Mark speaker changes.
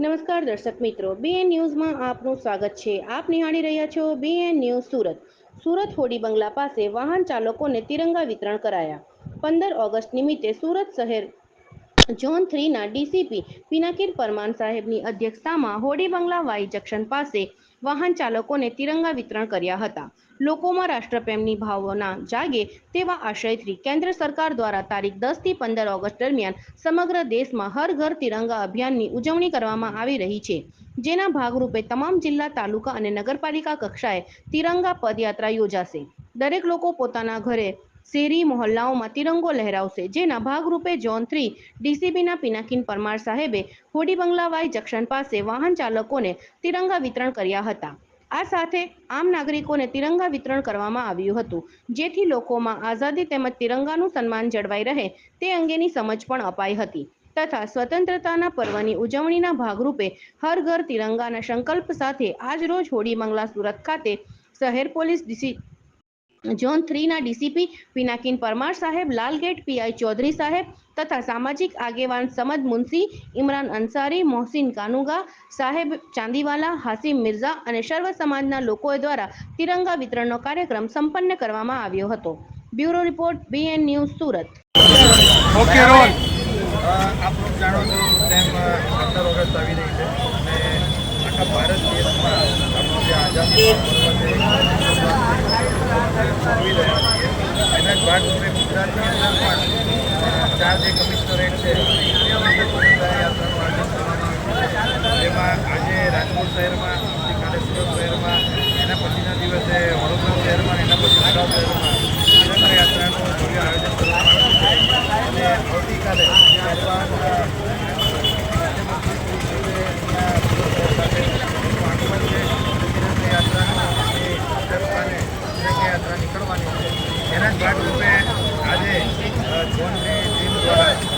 Speaker 1: નમસ્કાર દર્શક મિત્રો બીએન ન્યૂઝમાં આપનું સ્વાગત છે. આપ નિહાળી રહ્યા છો બીએન ન્યૂઝ સુરત. સુરત હોડી બંગલા પાસે વાહન ચાલકોને તિરંગા વિતરણ કરાયા. પંદર ઓગસ્ટ નિમિત્તે સુરત શહેર ઝોન થ્રીના ડીસીપી પિનાકીર પરમાન સાહેબની અધ્યક્ષતામાં હોડી બંગલા વાઈ જંકશન પાસે વાહન ચાલકોને તિરંગા વિતરણ કર્યા હતા. લોકોમાં રાષ્ટ્રપ્રેમની ભાવના જાગે તેવા આશયથી કેન્દ્ર સરકાર દ્વારા તારીખ દસથી પંદર ઓગસ્ટ દરમિયાન સમગ્ર દેશમાં હર ઘર તિરંગા અભિયાનની ઉજવણી કરવામાં આવી રહી છે. જેના ભાગરૂપે તમામ જિલ્લા, તાલુકા અને નગરપાલિકા કક્ષાએ તિરંગા પદયાત્રા યોજાશે. દરેક લોકો પોતાના ઘરે શેરી મહોલ્લાઓમાં તિરંગો લહેરાવશે. જેના ભાગરૂપે ઝોન થ્રી ડીસીબીના પિનાકીન પરમાર સાહેબે હોડી બંગલાવાઈ જંકશન પાસે વાહન ચાલકોને તિરંગા વિતરણ કર્યા હતા. આ સાથે આમ નાગરિકોને તિરંગા વિતરણ કરવામાં આવ્યું હતું. જેથી લોકોમાં આઝાદી તેમજ તિરંગાનું સન્માન જળવાઈ રહે તે અંગેની સમજ પણ અપાઈ હતી તથા સ્વતંત્રતાના પર્વની ઉજવણીના ભાગરૂપે હર ઘર તિરંગાના સંકલ્પ સાથે આજ રોજ હોડી બંગલા સુરત ખાતે શહેર પોલીસ ડીસી ઝોન થ્રીના ડીસીપી પિનાકીન પરમાર સાહેબ લાલગેટ પીઆઈ ચૌધરી સાહેબ તથા સામાજિક આગેવાન સમદ મુનસી ઇમરાન અંસારી મોહસિન કાનુગા સાહેબ ચાંદીવાલા હાસિમ મિર્ઝા અને સર્વ સમાજના લોકો દ્વારા તિરંગા વિતરણનો કાર્યક્રમ સંપન્ન કરવામાં આવ્યો હતો. Bureau report BN news Surat.
Speaker 2: Okay role
Speaker 3: આપ જાણો છો તેમ પંદર ઓગસ્ટ આવી રહી છે અને આખા ભારત દેશમાં આપણું જે આઝાદી પર્વ છે ઉજવી રહ્યા છીએ એના જ ભાગરૂપે ગુજરાતની પણ ચાર જે છે જેમાં આજે રાજકોટ શહેરમાં આવતીકાલે સુરત શહેરમાં એના પછીના દિવસે વડોદરા શહેરમાં એના પછી અમદાવાદ શહેરમાં તિરંગા યાત્રાનું ભવ્ય આયોજન કરવામાં આવ્યું છે અને આવતીકાલે ત્યારબાદ યાત્રા નીકળવાની છે એના ભાગરૂપે આજે ઝોનની ટીમ દ્વારા